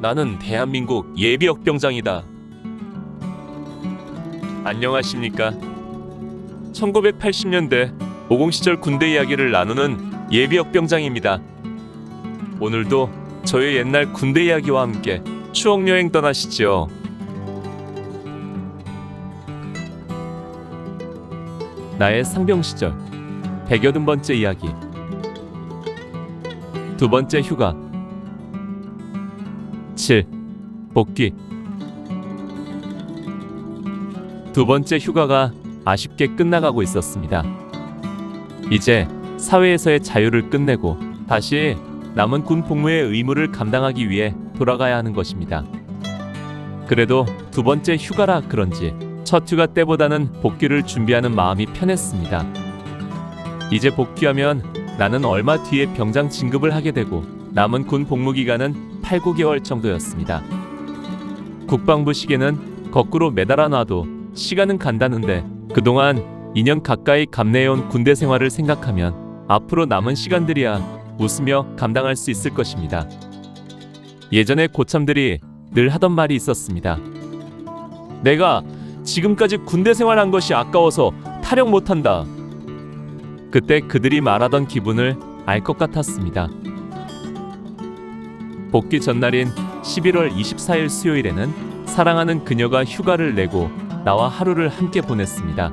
나는 대한민국 예비역 병장이다. 안녕하십니까? 1980년대 50 시절 군대 이야기를 나누는 예비역 병장입니다. 오늘도 저의 옛날 군대 이야기와 함께 추억 여행 떠나시죠. 나의 상병 시절 180번째 이야기 두 번째 휴가 7. 복귀 두 번째 휴가가 아쉽게 끝나가고 있었습니다. 이제 사회에서의 자유를 끝내고 다시 남은 군 복무의 의무를 감당하기 위해 돌아가야 하는 것입니다. 그래도 두 번째 휴가라 그런지 첫 휴가 때보다는 복귀를 준비하는 마음이 편했습니다. 이제 복귀하면 나는 얼마 뒤에 병장 진급을 하게 되고 남은 군 복무 기간은 8, 9개월 정도였습니다. 국방부 시계는 거꾸로 매달아 놔도 시간은 간다는데 그동안 2년 가까이 감내해온 군대 생활을 생각하면 앞으로 남은 시간들이야 웃으며 감당할 수 있을 것입니다. 예전에 고참들이 늘 하던 말이 있었습니다. 내가 지금까지 군대 생활한 것이 아까워서 타령 못한다. 그때 그들이 말하던 기분을 알 것 같았습니다. 복귀 전날인 11월 24일 수요일에는 사랑하는 그녀가 휴가를 내고 나와 하루를 함께 보냈습니다.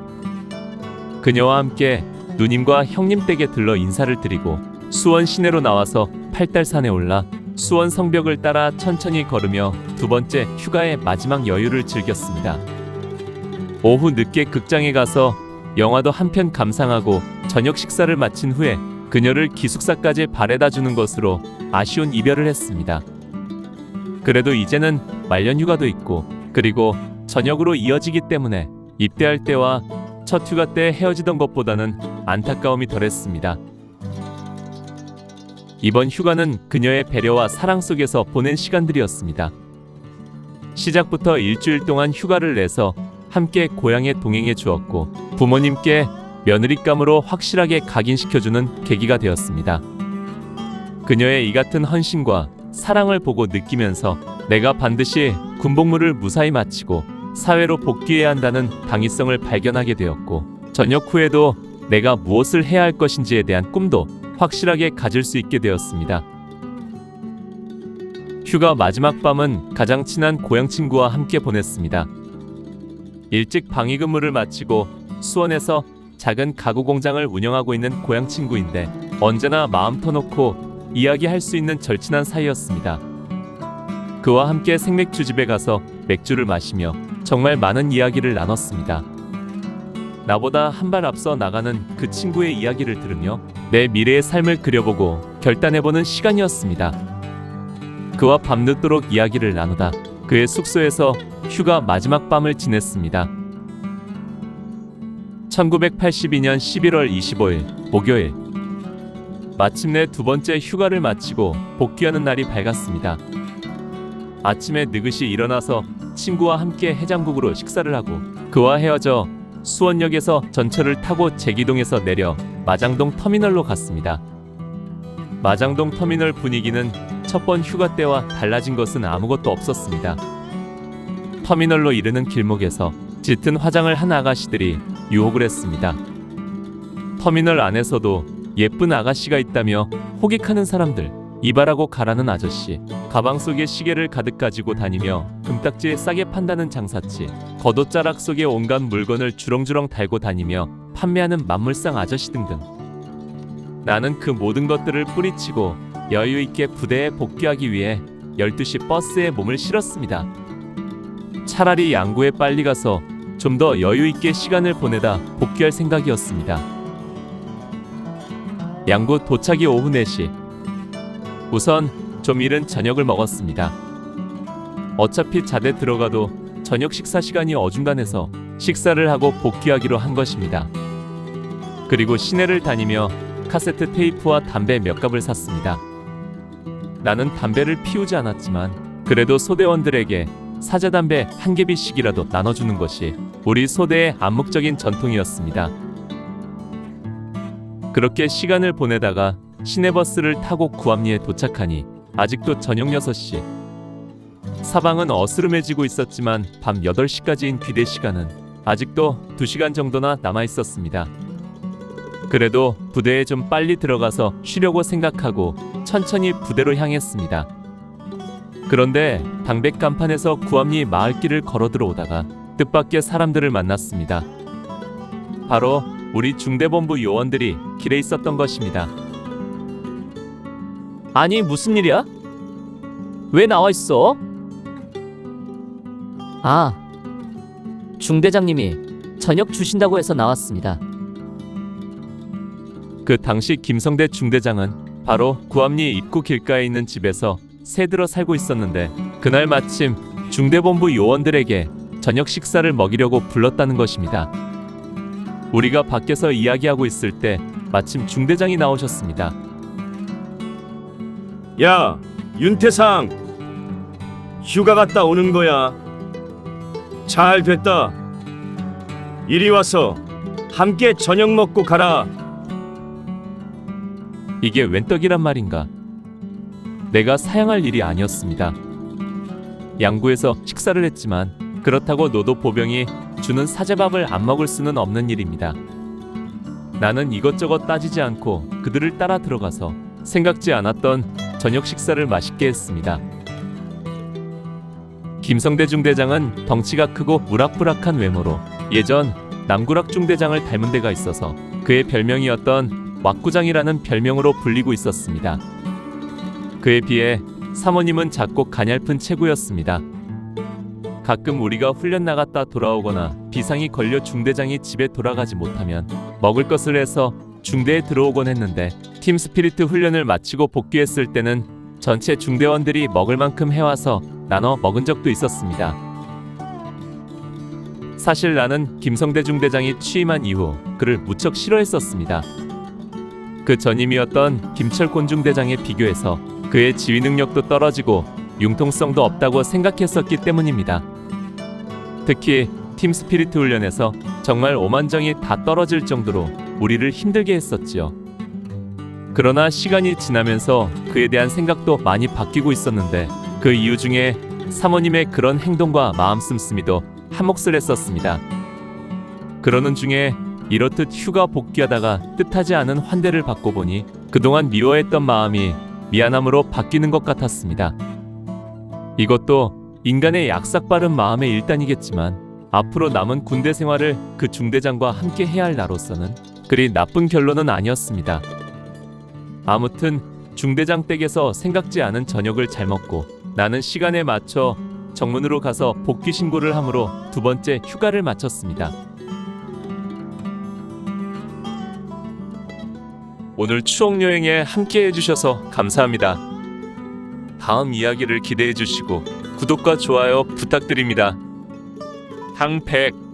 그녀와 함께 누님과 형님 댁에 들러 인사를 드리고 수원 시내로 나와서 팔달산에 올라 수원 성벽을 따라 천천히 걸으며 두 번째 휴가의 마지막 여유를 즐겼습니다. 오후 늦게 극장에 가서 영화도 한 편 감상하고 저녁 식사를 마친 후에 그녀를 기숙사까지 바래다 주는 것으로 아쉬운 이별을 했습니다. 그래도 이제는 말년 휴가도 있고 그리고 저녁으로 이어지기 때문에 입대할 때와 첫 휴가 때 헤어지던 것보다는 안타까움이 덜했습니다. 이번 휴가는 그녀의 배려와 사랑 속에서 보낸 시간들이었습니다. 시작부터 일주일 동안 휴가를 내서 함께 고향에 동행해 주었고 부모님께 며느리감으로 확실하게 각인시켜주는 계기가 되었습니다. 그녀의 이 같은 헌신과 사랑을 보고 느끼면서 내가 반드시 군복무를 무사히 마치고 사회로 복귀해야 한다는 당위성을 발견하게 되었고 전역 후에도 내가 무엇을 해야 할 것인지에 대한 꿈도 확실하게 가질 수 있게 되었습니다. 휴가 마지막 밤은 가장 친한 고향 친구와 함께 보냈습니다. 일찍 방위 근무를 마치고 수원에서 작은 가구 공장을 운영하고 있는 고향 친구인데 언제나 마음 터놓고 이야기할 수 있는 절친한 사이였습니다. 그와 함께 생맥주집에 가서 맥주를 마시며 정말 많은 이야기를 나눴습니다. 나보다 한 발 앞서 나가는 그 친구의 이야기를 들으며 내 미래의 삶을 그려보고 결단해보는 시간이었습니다. 그와 밤늦도록 이야기를 나누다 그의 숙소에서 휴가 마지막 밤을 지냈습니다. 1982년 11월 25일 목요일 마침내 두 번째 휴가를 마치고 복귀하는 날이 밝았습니다. 아침에 느긋이 일어나서 친구와 함께 해장국으로 식사를 하고 그와 헤어져 수원역에서 전철을 타고 제기동에서 내려 마장동 터미널로 갔습니다. 마장동 터미널 분위기는 첫 번 휴가 때와 달라진 것은 아무것도 없었습니다. 터미널로 이르는 길목에서 짙은 화장을 한 아가씨들이 유혹을 했습니다. 터미널 안에서도 예쁜 아가씨가 있다며 호객하는 사람들, 이발하고 가라는 아저씨, 가방 속에 시계를 가득 가지고 다니며 금딱지에 싸게 판다는 장사치, 겉옷자락 속에 온갖 물건을 주렁주렁 달고 다니며 판매하는 만물상 아저씨 등등. 나는 그 모든 것들을 뿌리치고 여유 있게 부대에 복귀하기 위해 12시 버스에 몸을 실었습니다. 차라리 양구에 빨리 가서 좀 더 여유 있게 시간을 보내다 복귀할 생각이었습니다. 양구 도착이 오후 4시. 우선 좀 이른 저녁을 먹었습니다. 어차피 자대 들어가도 저녁 식사 시간이 어중간해서 식사를 하고 복귀하기로 한 것입니다. 그리고 시내를 다니며 카세트 테이프와 담배 몇 갑을 샀습니다. 나는 담배를 피우지 않았지만 그래도 소대원들에게 사자 담배 한 개비씩이라도 나눠주는 것이 우리 소대의 암묵적인 전통이었습니다. 그렇게 시간을 보내다가 시내버스를 타고 구암리에 도착하니 아직도 저녁 6시. 사방은 어스름해지고 있었지만 밤 8시까지인 귀대 시간은 아직도 2시간 정도나 남아 있었습니다. 그래도 부대에 좀 빨리 들어가서 쉬려고 생각하고 천천히 부대로 향했습니다. 그런데 방백 간판에서 구암리 마을길을 걸어 들어오다가 뜻밖의 사람들을 만났습니다. 바로 우리 중대본부 요원들이 길에 있었던 것입니다. 아니 무슨 일이야? 왜 나와 있어? 아, 중대장님이 저녁 주신다고 해서 나왔습니다. 그 당시 김성대 중대장은 바로 구암리 입구 길가에 있는 집에서 새들어 살고 있었는데 그날 마침 중대본부 요원들에게 저녁 식사를 먹이려고 불렀다는 것입니다. 우리가 밖에서 이야기하고 있을 때 마침 중대장이 나오셨습니다. 야, 윤태상. 휴가 갔다 오는 거야. 잘 됐다. 이리 와서 함께 저녁 먹고 가라. 이게 웬 떡이란 말인가? 내가 사양할 일이 아니었습니다. 양구에서 식사를 했지만 그렇다고 노도 보병이 주는 사제밥을 안 먹을 수는 없는 일입니다. 나는 이것저것 따지지 않고 그들을 따라 들어가서 생각지 않았던 저녁 식사를 맛있게 했습니다. 김성대 중대장은 덩치가 크고 우락부락한 외모로 예전 남구락 중대장을 닮은 데가 있어서 그의 별명이었던 왁구장이라는 별명으로 불리고 있었습니다. 그에 비해 사모님은 작고 가냘픈 체구였습니다. 가끔 우리가 훈련 나갔다 돌아오거나 비상이 걸려 중대장이 집에 돌아가지 못하면 먹을 것을 해서 중대에 들어오곤 했는데 팀 스피리트 훈련을 마치고 복귀했을 때는 전체 중대원들이 먹을 만큼 해와서 나눠 먹은 적도 있었습니다. 사실 나는 김성대 중대장이 취임한 이후 그를 무척 싫어했었습니다. 그 전임이었던 김철 곤 중대장에 비교해서 그의 지휘 능력도 떨어지고 융통성도 없다고 생각했었기 때문입니다. 특히 팀 스피리트 훈련에서 정말 오만정이 다 떨어질 정도로 우리를 힘들게 했었지요. 그러나 시간이 지나면서 그에 대한 생각도 많이 바뀌고 있었는데 그 이유 중에 사모님의 그런 행동과 마음 씀씀이도 한몫을 했었습니다. 그러는 중에 이렇듯 휴가 복귀하다가 뜻하지 않은 환대를 받고 보니 그동안 미워했던 마음이 미안함으로 바뀌는 것 같았습니다. 이것도 인간의 약삭빠른 마음의 일단이겠지만 앞으로 남은 군대 생활을 그 중대장과 함께 해야 할 나로서는 그리 나쁜 결론은 아니었습니다. 아무튼 중대장 댁에서 생각지 않은 저녁을 잘 먹고 나는 시간에 맞춰 정문으로 가서 복귀 신고를 함으로 두 번째 휴가를 마쳤습니다. 오늘 추억 여행에 함께 해주셔서 감사합니다. 다음 이야기를 기대해 주시고 구독과 좋아요 부탁드립니다. 항백